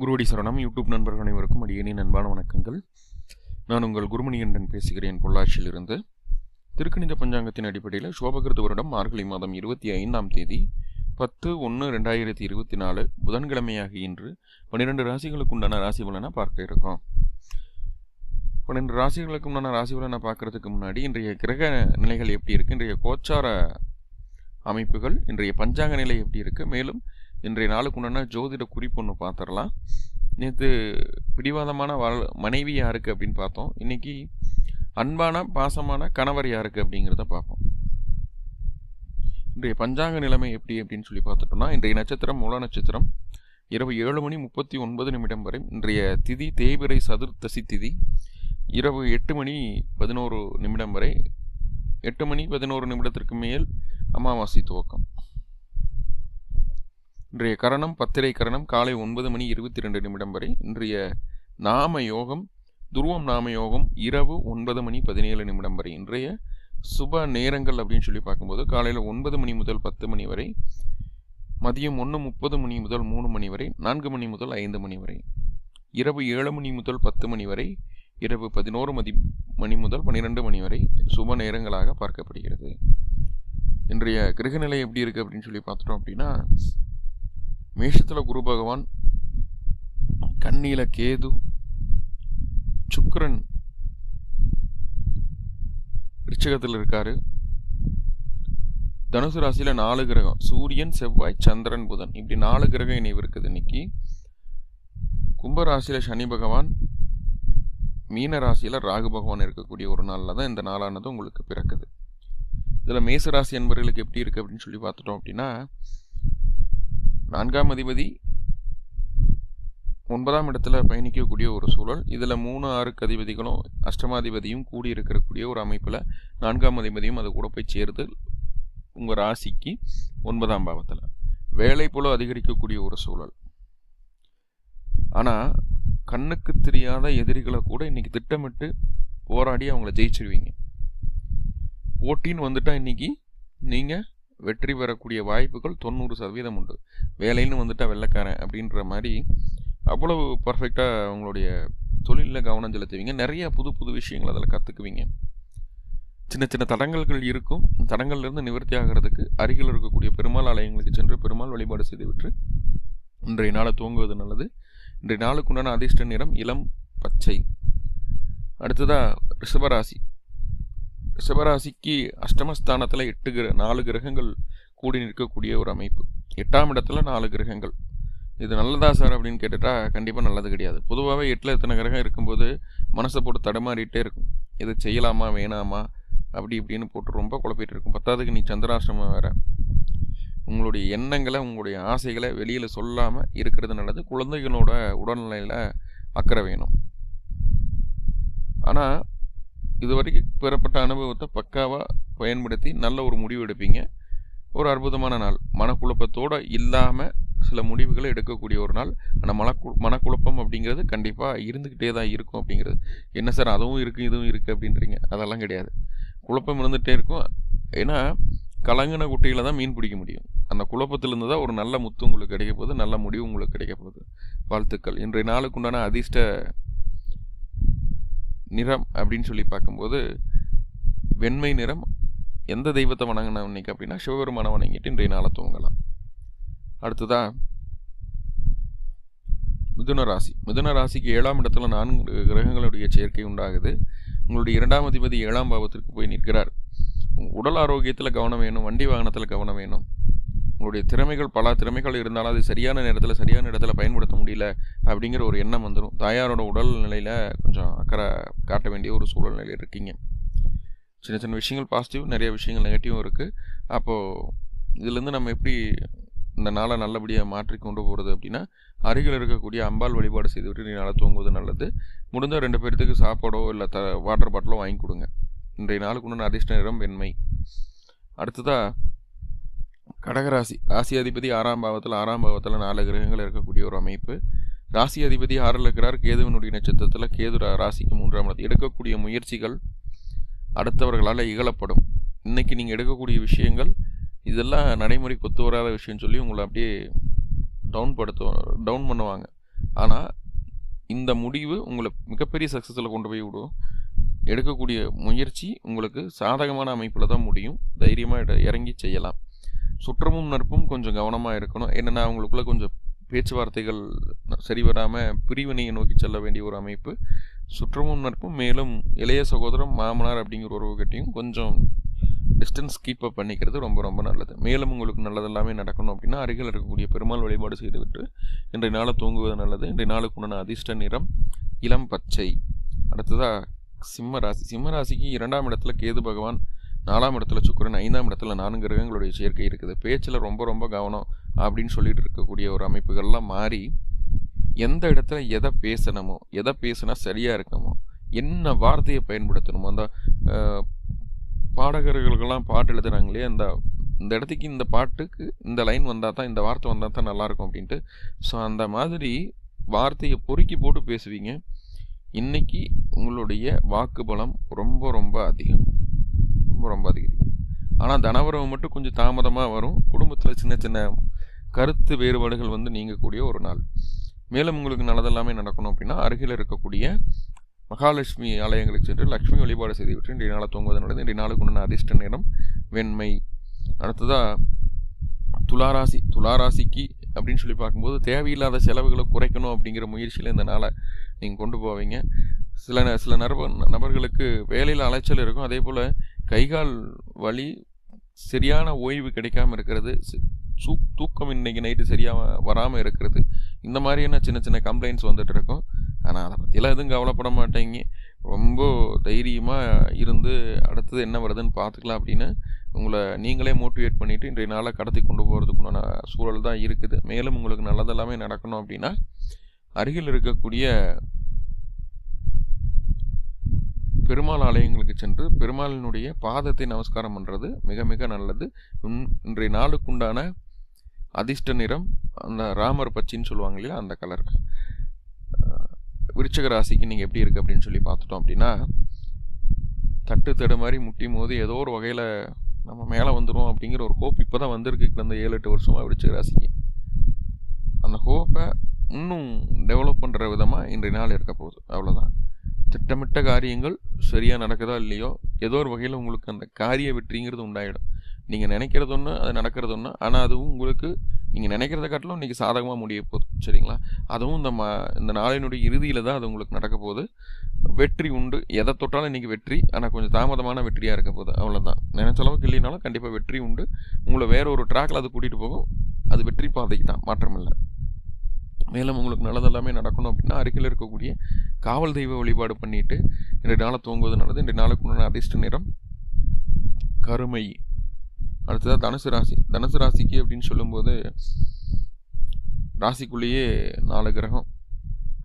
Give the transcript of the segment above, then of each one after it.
குருவடி சரணம். யூடியூப் நண்பர்கள் அனைவருக்கும் அடியணி நண்பான வணக்கங்கள். நான் உங்கள் குருமணிகண்டன் பேசுகிறேன் பொள்ளாச்சியிலிருந்து. திருக்கணித பஞ்சாங்கத்தின் அடிப்படையில் சோபகிருத வருடம் மார்கழி மாதம் இருபத்தி ஐந்தாம் தேதி பத்து ஒன்று ரெண்டாயிரத்தி இருபத்தி நாலு புதன்கிழமையாக இன்று பன்னிரெண்டு ராசிகளுக்கு உண்டான ராசி பலனை பார்க்க இருக்கோம். பன்னெண்டு ராசிகளுக்கு உண்டான ராசி பலனை பார்க்கறதுக்கு முன்னாடி இன்றைய கிரக நிலைகள் எப்படி இருக்கு? இன்றைய கோச்சார அமைப்புகள் இன்றைய பஞ்சாங்க நிலை எப்படி இருக்குது மேலும் இன்றைய நாளுக்கு உண்டான ஜோதிட குறிப்பு ஒன்று பார்த்துடலாம் நேற்று பிடிவாதமான வாழ் மனைவி யாருக்கு அப்படின்னு பார்த்தோம். இன்னைக்கு அன்பான பாசமான கணவர் யாருக்கு அப்படிங்கிறத பார்ப்போம். இன்றைய பஞ்சாங்க நிலைமை எப்படி அப்படின்னு சொல்லி பார்த்துட்டோம்னா இன்றைய நட்சத்திரம் மூல நட்சத்திரம் இரவு ஏழு மணி முப்பத்தி ஒன்பது நிமிடம் வரை இன்றைய திதி தேய்பிரை சதுர்த்தசி திதி இரவு எட்டு மணி பதினோரு நிமிடம் வரை எட்டு மணி பதினோரு நிமிடத்திற்கு மேல் அமாவாசை துவக்கம். இன்றைய கரணம் பத்திரை கரணம் காலை ஒன்பது மணி இருபத்தி ரெண்டு நிமிடம் வரை இன்றைய நாம யோகம் துருவம் நாம யோகம் இரவு ஒன்பது மணி பதினேழு நிமிடம் வரை. இன்றைய சுப நேரங்கள் அப்படின்னு சொல்லி பார்க்கும்போது காலையில் ஒன்பது மணி முதல் பத்து மணி வரை மதியம் ஒன்று முப்பது மணி முதல் மூணு மணி வரை நான்கு மணி முதல் ஐந்து மணி வரை இரவு ஏழு மணி முதல் பத்து மணி வரை இரவு பதினோரு மதி மணி முதல் பன்னிரெண்டு மணி வரை சுப நேரங்களாக பார்க்கப்படுகிறது. இன்றைய கிரகநிலை எப்படி இருக்குது அப்படின்னு சொல்லி பார்த்துட்டோம் அப்படின்னா மேஷத்தில் குரு பகவான் கண்ணியில் கேது சுக்கரன் ரிச்சகத்தில் இருக்காரு. தனுசு ராசியில் நாலு கிரகம் சூரியன் செவ்வாய் சந்திரன் புதன். இப்படி நாலு கிரகம் இணைவு இருக்குது இன்னைக்கு கும்பராசியில் சனி பகவான் மீன ராசியில் ராகு பகவான் இருக்கக்கூடிய ஒரு நாளில் தான் இந்த நாளானது உங்களுக்கு பிறக்குது. இதில் மேச ராசி என்பவர்களுக்கு எப்படி இருக்குது அப்படின்னு சொல்லி பார்த்துட்டோம் அப்படின்னா நான்காம் அதிபதி ஒன்பதாம் இடத்துல பயணிக்கக்கூடிய ஒரு சூழல். இதில் மூணு ஆறுக்கு அதிபதிகளும் அஷ்டமாதிபதியும் கூடி இருக்கக்கூடிய ஒரு அமைப்பில் நான்காம் அதிபதியும் அது கூட போய் சேருது உங்கள் ராசிக்கு ஒன்பதாம் பாவத்தில். வேலை போல அதிகரிக்கக்கூடிய ஒரு சூழல். ஆனால் கண்ணுக்கு தெரியாத எதிரிகளை கூட இன்றைக்கி திட்டமிட்டு போராடி அவங்கள ஜெயிச்சிருவீங்க. போட்டின்னு வந்துட்டால் இன்னைக்கு நீங்கள் வெற்றி பெறக்கூடிய வாய்ப்புகள் தொண்ணூறு சதவீதம் உண்டு. வேலைன்னு வந்துட்டா வெள்ளைக்காரன் அப்படின்ற மாதிரி அவ்வளவு பர்ஃபெக்டாக அவங்களுடைய தொழிலில் கவனம் செலுத்துவீங்க. நிறைய புது புது விஷயங்கள் அதில் கற்றுக்குவீங்க சின்ன சின்ன தடங்கல்கள் இருக்கும். தடங்கள்லேருந்து நிவர்த்தி ஆகிறதுக்கு அருகில் இருக்கக்கூடிய பெருமாள் ஆலயங்களுக்கு சென்று பெருமாள் வழிபாடு செய்துவிட்டு இன்றைய நாளை துவங்குவது நல்லது. இன்றைய நாளுக்கு உண்டான அதிர்ஷ்ட நிறம் இளம் பச்சை. அடுத்ததாக ரிஷபராசி. ரிஷபராசிக்கு அஷ்டமஸ்தானத்தில் எட்டு கிர நாலு கிரகங்கள் கூடி நிற்கக்கூடிய ஒரு அமைப்பு. எட்டாம் இடத்துல நாலு கிரகங்கள். இது நல்லதா சார் அப்படின்னு கேட்டுட்டா கண்டிப்பாக நல்லது கிடையாது. பொதுவாகவே எட்டில் எத்தனை கிரகம் இருக்கும்போது மனசை போட்டு தடுமாறிட்டே இருக்கும். இது செய்யலாமா வேணாமா அப்படி இப்படின்னு போட்டு ரொம்ப குழப்பிட்டு இருக்கும். பத்தாவதுக்கு நீ சந்திராசிரமம் வேற. உங்களுடைய எண்ணங்களை உங்களுடைய ஆசைகளை வெளியில் சொல்லாமல் இருக்கிறது நல்லது. குழந்தைகளோட உடல்நிலையில் அக்கறை வேணும். ஆனால் இதுவரைக்கும் பெறப்பட்ட அனுபவத்தை பக்காவாக பயன்படுத்தி நல்ல ஒரு முடிவு எடுப்பீங்க. ஒரு அற்புதமான நாள். மனக்குழப்பத்தோடு இல்லாமல் சில முடிவுகளை எடுக்கக்கூடிய ஒரு நாள். ஆனால் மனக்கு மனக்குழப்பம் அப்படிங்கிறது கண்டிப்பாக இருந்துக்கிட்டே தான் இருக்கும் அப்படிங்கிறது. என்ன சார் அதுவும் இருக்குது இதுவும் இருக்குது அப்படின்றீங்க. அதெல்லாம் கிடையாது. குழப்பம் இருந்துகிட்டே இருக்கும். ஏன்னா கலங்கின குட்டையில் தான் மீன் பிடிக்க முடியும். அந்த குழப்பத்திலிருந்து தான் ஒரு நல்ல முத்து உங்களுக்கு கிடைக்க போகுது நல்ல முடிவு உங்களுக்கு கிடைக்க போகுது. வாழ்த்துக்கள். இன்றைய நாளுக்கு உண்டான அதிர்ஷ்ட நிறம் அப்படின்னு சொல்லி பார்க்கும்போது வெண்மை நிறம் எந்த தெய்வத்தை வணங்கின இன்னைக்கு அப்படின்னா சிவபெருமானை வணங்கிட்டு இன்றைய நாளை தூங்கலாம் அடுத்ததா மிதுன ராசி. மிதுன ராசிக்கு ஏழாம் இடத்துல நான்கு கிரகங்களுடைய சேர்க்கை உண்டாகுது. உங்களுடைய இரண்டாம் அதிபதி ஏழாம் பாவத்திற்கு போய் நிற்கிறார். உடல் ஆரோக்கியத்தில் கவனம் வேணும் வண்டி வாகனத்தில் கவனம் வேணும். உங்களுடைய திறமைகள் பல திறமைகள் இருந்தாலும் அது சரியான நேரத்தில் சரியான இடத்துல பயன்படுத்த முடியல அப்படிங்கிற ஒரு எண்ணம் வந்துடும் தாயாரோட உடல் நிலையில் கொஞ்சம் அக்கறை காட்ட வேண்டிய ஒரு சூழ்நிலையில் இருக்கீங்க. சின்ன சின்ன விஷயங்கள் பாசிட்டிவ் நிறைய விஷயங்கள் நெகட்டிவும் இருக்குது அப்போது இதுலேருந்து நம்ம எப்படி இந்த நாளை நல்லபடியாக மாற்றி கொண்டு போகிறது அப்படின்னா அருகில் இருக்கக்கூடிய அம்பாள் வழிபாடு செய்துவிட்டு நீ நாளை தூங்குவது நல்லது. முடிந்தால் ரெண்டு பேர்த்துக்கு சாப்பாடோ இல்லை த வாட்டர் பாட்டிலோ வாங்கி கொடுங்க. இன்றைய நாளுக்கு ஒன்று அதிர்ஷ்ட நிறம் வெண்மை. அடுத்ததாக கடகராசி. ராசி அதிபதி ஆறாம் பாவத்தில் ஆறாம் பாவத்தில் நாலு கிரகங்கள் இருக்கக்கூடிய ஒரு அமைப்பு. ராசி அதிபதி ஆறில் இருக்கிறார். கேதுவனுடைய நட்சத்திரத்தில் கேது ராசிக்கு மூன்றாம் இடத்தில் எடுக்கக்கூடிய முயற்சிகள் அடுத்தவர்களால் இகழப்படும். இன்றைக்கி நீங்கள் எடுக்கக்கூடிய விஷயங்கள் இதெல்லாம் நடைமுறைக்கு ஒத்து வராத விஷயம்னு சொல்லி உங்களை அப்படியே டவுன் படுத்து டவுன் பண்ணுவாங்க. ஆனால் இந்த முடிவு உங்களை மிகப்பெரிய சக்ஸஸில் கொண்டு போய் விடும். எடுக்கக்கூடிய முயற்சி உங்களுக்கு சாதகமான அமைப்பில் தான் முடியும். தைரியமாக இறங்கி செய்யலாம். சுற்றமும் நட்பும் கொஞ்சம் கவனமாக இருக்கணும். என்னென்னா அவங்களுக்குள்ள கொஞ்சம் பேச்சுவார்த்தைகள் சரி வராமல் பிரிவினையை நோக்கி செல்ல வேண்டிய ஒரு அமைப்பு. சுற்றமும் நட்பும் மேலும் இளைய சகோதரம் மாமனார் அப்படிங்கிற உறவுகிட்டையும் கொஞ்சம் டிஸ்டன்ஸ் கீப் அப் பண்ணிக்கிறது ரொம்ப ரொம்ப நல்லது. மேலும் உங்களுக்கு நல்லதெல்லாமே நடக்கணும் அப்படின்னா அருகில் இருக்கக்கூடிய பெருமாள் வழிபாடு செய்துவிட்டு இன்றைய நாளை தூங்குவது நல்லது. இன்றைய நாளுக்கு உண்டான அதிர்ஷ்ட நிறம் இளம் பச்சை. அடுத்ததாக சிம்ம ராசி. சிம்ம ராசிக்கு இரண்டாம் இடத்துல கேது பகவான் நாலாம் இடத்துல சுக்கரன் ஐந்தாம் இடத்துல நான்கு கிரகங்களுடைய சேர்க்கை இருக்குது. பேச்சில் ரொம்ப ரொம்ப கவனம் அப்படின்னு சொல்லிட்டு இருக்கக்கூடிய ஒரு அமைப்புகள்லாம் மாறி எந்த இடத்துல எதை பேசணுமோ எதை பேசினா சரியாக இருக்கமோ என்ன வார்த்தையை பயன்படுத்தணுமோ அந்த பாடகர்களுக்கெல்லாம் பாட்டு எழுதுகிறாங்களே அந்த இந்த இடத்துக்கு இந்த பாட்டுக்கு இந்த லைன் வந்தால் தான் இந்த வார்த்தை வந்தால் தான் நல்லாயிருக்கும் அப்படின்ட்டு. ஸோ அந்த மாதிரி வார்த்தையை பொறுக்கி போட்டு பேசுவீங்க. இன்றைக்கி உங்களுடைய வாக்கு பலம் ரொம்ப ரொம்ப அதிகம். ரொம்ப ரொம்ப அதிகம் ஆனால் தனவரவு மட்டும் கொஞ்சம் தாமதமாக வரும். குடும்பத்தில் சின்ன சின்ன கருத்து வேறுபாடுகள் வந்து நீங்கக்கூடிய ஒரு நாள். மேலும் உங்களுக்கு நல்லதெல்லாமே நடக்கணும் அப்படின்னா அருகில் இருக்கக்கூடிய மகாலட்சுமி ஆலயங்களுக்கு சென்று லக்ஷ்மி வழிபாடு செய்துவிட்டு இன்றைய நாளை தூங்குவது நல்லது இன்றைய நாளுக்கு உண்டான அதிர்ஷ்ட நேரம் வெண்மை. அடுத்ததாக துளாராசி துளாராசிக்கு அப்படின்னு சொல்லி பார்க்கும்போது தேவையில்லாத செலவுகளை குறைக்கணும் அப்படிங்கிற முயற்சியில் இந்த நாளை நீங்கள் கொண்டு போவீங்க. சில சில நபர் நபர்களுக்கு வேலையில் அலைச்சல் இருக்கும். அதே போல் கைகால் வலி சரியான ஓய்வு கிடைக்காம இருக்கிறது சூ தூக்கம் இன்னைக்கு நைட்டு சரியாக வராமல் இருக்கிறது. இந்த மாதிரியான சின்ன சின்ன கம்ப்ளைண்ட்ஸ் வந்துட்டு இருக்கும். ஆனால் அதை பற்றியெல்லாம் எதுவும் கவலைப்பட மாட்டேங்க. ரொம்ப தைரியமாக இருந்து அடுத்தது என்ன வருதுன்னு பார்த்துக்கலாம் அப்படின்னு உங்களை நீங்களே மோட்டிவேட் பண்ணிவிட்டு இன்றைய நாளை கடத்தி கொண்டு போகிறதுக்குண்டான சூழல் தான் இருக்குது. மேலும் உங்களுக்கு நல்லதெல்லாமே நடக்கணும் அப்படின்னா அருகில் இருக்கக்கூடிய பெருமாள் ஆலயங்களுக்கு சென்று பெருமாளினுடைய பாதத்தை நமஸ்காரம் பண்ணுறது மிக மிக நல்லது. இன்றைய நாளுக்குண்டான அதிர்ஷ்ட நிறம் அந்த ராமர் பச்சின்னு சொல்லுவாங்க இல்லையா அந்த கலர் விருச்சக ராசிக்கு நீங்கள் எப்படி இருக்குது அப்படின்னு சொல்லி பார்த்துட்டோம் அப்படின்னா தட்டு தடு மாதிரி முட்டியும் போது ஏதோ ஒரு வகையில் நம்ம மேலே வந்துடும் அப்படிங்கிற ஒரு ஹோப் இப்போ தான் வந்திருக்கு அந்த ஏழு எட்டு வருஷமாக விருச்சக ராசிக்கு. அந்த ஹோப்பை இன்னும் டெவலப் பண்ணுற விதமாக இன்றைய நாள் இருக்க போகுது. அவ்வளோதான் திட்டமிட்ட காரியங்கள் சரியாக நடக்குதா இல்லையோ ஏதோ ஒரு வகையில் உங்களுக்கு அந்த காரிய வெற்றிங்கிறது உண்டாயிடும். நீங்கள் நினைக்கிறது ஒன்று அது நடக்கிறது ஒன்று ஆனால் அதுவும் உங்களுக்கு நீங்கள் நினைக்கிறத காட்டிலும் இன்றைக்கி சாதகமாக முடிய போகுது. சரிங்களா? அதுவும் இந்த ம இந்த நாளினுடைய இறுதியில் தான் அது உங்களுக்கு நடக்க போகுது. வெற்றி உண்டு. எதை தொட்டாலும் இன்றைக்கி வெற்றி. ஆனால் கொஞ்சம் தாமதமான வெற்றியாக இருக்க போகுது. அவ்வளோதான் நினைச்ச அளவுக்கு இல்லைனாலும் கண்டிப்பாக வெற்றி உண்டு. உங்களை வேற ஒரு ட்ராக்கில் அது கூட்டிகிட்டு போகும். அது வெற்றி பாதைக்கு தான். மாற்றமில்லை. மேலும் உங்களுக்கு நல்லதெல்லாமே நடக்கணும் அப்படின்னா அருகில் இருக்கக்கூடிய காவல் தெய்வ வழிபாடு பண்ணிட்டு இன்றைய நாளை தூங்குவது நல்லது. இன்றைய நாளுக்கு உண்டான அதிர்ஷ்ட நிறம் கருமை. அடுத்ததாக தனுசு ராசி. தனுசு ராசிக்கு அப்படின்னு சொல்லும்போது ராசிக்குள்ளேயே நாலு கிரகம்.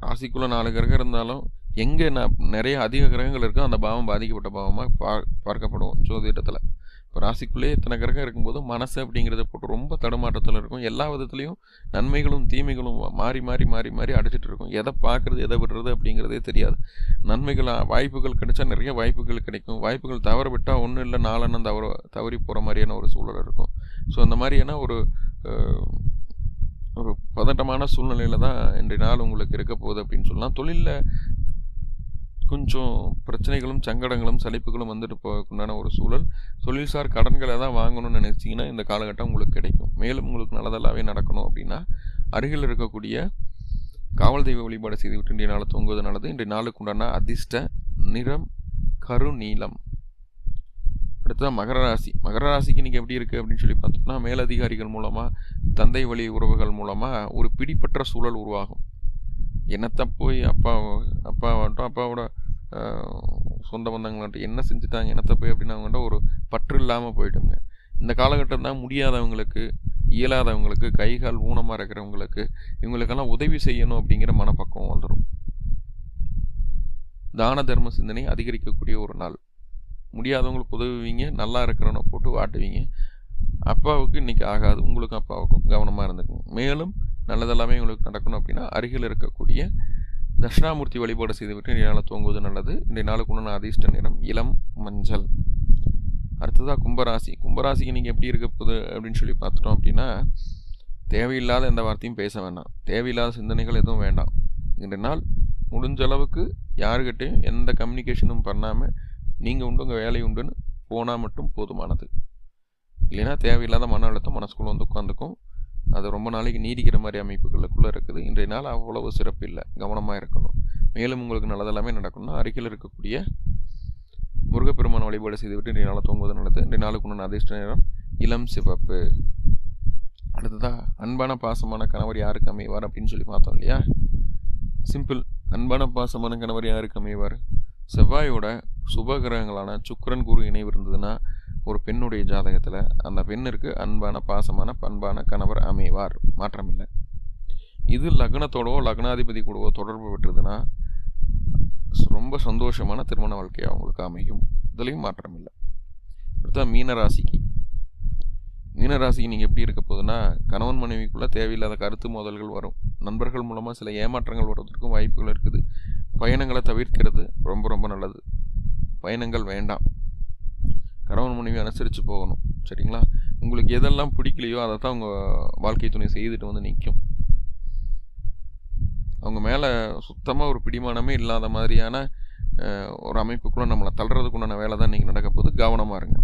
ராசிக்குள்ளே நாலு கிரகம் இருந்தாலும் எங்கே நான் நிறைய அதிக கிரகங்கள் இருக்கோ அந்த பாவம் பாதிக்கப்பட்ட பாவமாக பா பார்க்கப்படும் ஜோதிடத்தில். இப்போ ராசிக்குள்ளேயே இத்தனை கிரகம் இருக்கும்போது மனசு அப்படிங்கிறத போட்டு ரொம்ப தடுமாற்றத்தில் இருக்கும். எல்லா விதத்துலேயும் நன்மைகளும் தீமைகளும் மாறி மாறி மாறி மாறி அடிச்சிட்டு இருக்கும். எதை பார்க்குறது எதை விடுறது அப்படிங்கிறதே தெரியாது. நன்மைகள் வாய்ப்புகள் கிடைச்சா நிறைய வாய்ப்புகள் கிடைக்கும். வாய்ப்புகள் தவற விட்டால் ஒன்றும் இல்லை நாலெண்ணம் தவற தவறி போகிற மாதிரியான ஒரு சூழல் இருக்கும். ஸோ அந்த மாதிரியான ஒரு ஒரு பதட்டமான சூழ்நிலையில் தான் இன்றைய நாள் உங்களுக்கு இருக்க போகுது அப்படின்னு சொல்லலாம். தொழிலில் கொஞ்சம் பிரச்சனைகளும் சங்கடங்களும் சலிப்புகளும் வந்துட்டு போகக்குண்டான ஒரு சூழல். தொழில்சார் கடன்களை தான் வாங்கணும்னு நினச்சிங்கன்னா இந்த காலகட்டம் உங்களுக்கு கிடைக்கும். மேலும் உங்களுக்கு நல்லதெல்லாவே நடக்கணும் அப்படின்னா அருகில் இருக்கக்கூடிய காவல் தெய்வ வழிபாடு செய்துவிட்டு இன்றைய நாளை தூங்குவது நல்லது. இன்றைய நாளுக்கு உண்டான அதிர்ஷ்ட நிறம் கரு நீளம் அடுத்ததான் மகர ராசி. மகர ராசிக்கு இன்றைக்கி எப்படி இருக்குது அப்படின்னு சொல்லி பார்த்தோம்னா மேலதிகாரிகள் மூலமாக தந்தை வழி உறவுகள் மூலமாக ஒரு பிடிப்பற்ற சூழல் உருவாகும். என்னத்தை போய் அப்பா அப்பாவாகட்டும் அப்பாவோட சொந்த பந்தங்களாகட்டும் என்ன செஞ்சுட்டாங்க என்னத்தை போய் அப்படின்னு அவங்கள்ட்ட ஒரு பற்று இல்லாமல் போயிட்டுங்க. இந்த காலகட்டம் தான் முடியாதவங்களுக்கு இயலாதவங்களுக்கு கை கால் ஊனமாக இருக்கிறவங்களுக்கு இவங்களுக்கெல்லாம் உதவி செய்யணும் அப்படிங்கிற மனப்பக்குவம் வந்துடும் தான தர்ம சிந்தனை அதிகரிக்கக்கூடிய ஒரு நாள். முடியாதவங்களுக்கு உதவுவீங்க நல்லா இருக்கிறவனை போட்டு வாட்டுவீங்க. அப்பாவுக்கு இன்றைக்கி ஆகாது உங்களுக்கும் அப்பாவுக்கும் கவனமாக இருந்துக்கணும் மேலும் நல்லதெல்லாமே உங்களுக்கு நடக்கணும் அப்படின்னா அருகில் இருக்கக்கூடிய தட்சிணாமூர்த்தி வழிபாடு செய்துவிட்டு இன்றைய நாளை தூங்குவது நல்லது. இன்றைய நாளுக்கு உண்டான அதிர்ஷ்ட நிறம் இளம் மஞ்சள். அடுத்ததாக கும்பராசி. கும்பராசிக்கு நீங்கள் எப்படி இருக்க போகுது அப்படின்னு சொல்லி பார்த்துட்டோம் அப்படின்னா தேவையில்லாத எந்த வார்த்தையும் பேச வேண்டாம் தேவையில்லாத சிந்தனைகள் எதுவும் வேண்டாம். இன்றைய நாள் முடிஞ்ச அளவுக்கு யாருக்கிட்டையும் எந்த கம்யூனிகேஷனும் பண்ணாமல் நீங்கள் உண்டு உங்கள் வேலை உண்டுன்னு போனால் மட்டும் போதுமானது. இல்லைன்னா தேவையில்லாத மன அழுத்தம் மனசுக்குள்ளே வந்து உட்காந்துக்கும் அது ரொம்ப நாளைக்கு நீடிக்கிற மாதிரி அமைப்புகளுக்குள்ளே இருக்குது. இன்றைய நாள் அவ்வளவு சிறப்பு இல்லை கவனமாக இருக்கணும். மேலும் உங்களுக்கு நல்லதெல்லாமே நடக்கணும்னா அருகில் இருக்கக்கூடிய முருகப்பெருமான் வழிபாடு செய்துவிட்டு இன்றைய நாளை தூங்குவது நல்லது இன்றைய நாளுக்கு உண்டான அதிர்ஷ்ட நேரம் இளம் சிவப்பு. அடுத்ததாக அன்பான பாசமான கணவர் யாருக்கு அமைவார் அப்படின்னு சொல்லி பார்த்தோம் இல்லையா? சிம்பிள் அன்பான பாசமான கணவர் யாருக்கு அமைவார்? செவ்வாயோட சுபகிரகங்களான சுக்கரன் குரு இணைவு இருந்ததுன்னா ஒரு பெண்ணுடைய ஜாதகத்தில் அந்த பெண்ணிற்கு அன்பான பாசமான பண்பான கணவர் அமைவார். மாற்றமில்லை. இது லக்னத்தோடவோ லக்னாதிபதி கூடவோ தொடர்பு பெற்றதுன்னா ரொம்ப சந்தோஷமான திருமண வாழ்க்கை அவங்களுக்கு அமையும். இதுலேயும் மாற்றம் இல்லை அடுத்த மீனராசிக்கு. மீனராசிக்கு நீங்கள் எப்படி இருக்க போகுதுன்னா கணவன் மனைவிக்குள்ளே தேவையில்லாத கருத்து மோதல்கள் வரும். நண்பர்கள் மூலமாக சில ஏமாற்றங்கள் வருவதற்கும் வாய்ப்புகள் இருக்குது. பயணங்களை தவிர்க்கிறது ரொம்ப ரொம்ப நல்லது. பயணங்கள் வேண்டாம். கணவன் மனைவி அனுசரித்து போகணும். சரிங்களா? உங்களுக்கு எதெல்லாம் பிடிக்கலையோ அதை தான் உங்கள் வாழ்க்கை துணை செய்துட்டு வந்து நிற்கும் அவங்க மேலே சுத்தமாக ஒரு பிடிமானமே இல்லாத மாதிரியான ஒரு அமைப்புக்குள்ளே நம்மளை தள்ளுறதுக்குண்டான வேலை தான் இன்றைக்கி நடக்க போது கவனமாக இருங்க.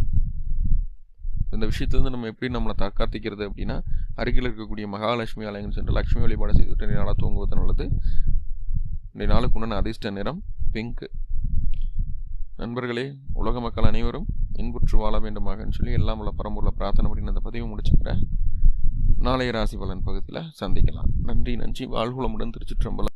இந்த விஷயத்துலேருந்து நம்ம எப்படி நம்மளை தற்காத்திக்கிறது அப்படின்னா அருகில் இருக்கக்கூடிய மகாலட்சுமி ஆலயங்கள் சென்று லட்சுமி வழிபாடு செய்துவிட்டு இன்றைய நாளாக தூங்குவது நல்லது. இன்றைய நாளுக்கு உண்டான அதிர்ஷ்ட நிறம் பிங்க் நண்பர்களே உலக மக்கள் அனைவரும் இன்புற்று வாழ வேண்டுமாகன்னு சொல்லி எல்லாம் உள்ள பரம்பூரில் பிரார்த்தனை பண்ணி அந்த பதிவு முடிச்சுக்கிறேன். நாளைய ராசி பலன் பகுதியில் சந்திக்கலாம். நன்றி நன்றி. வாழ்வுளமுடன் திருச்சிற்றம்பலம்.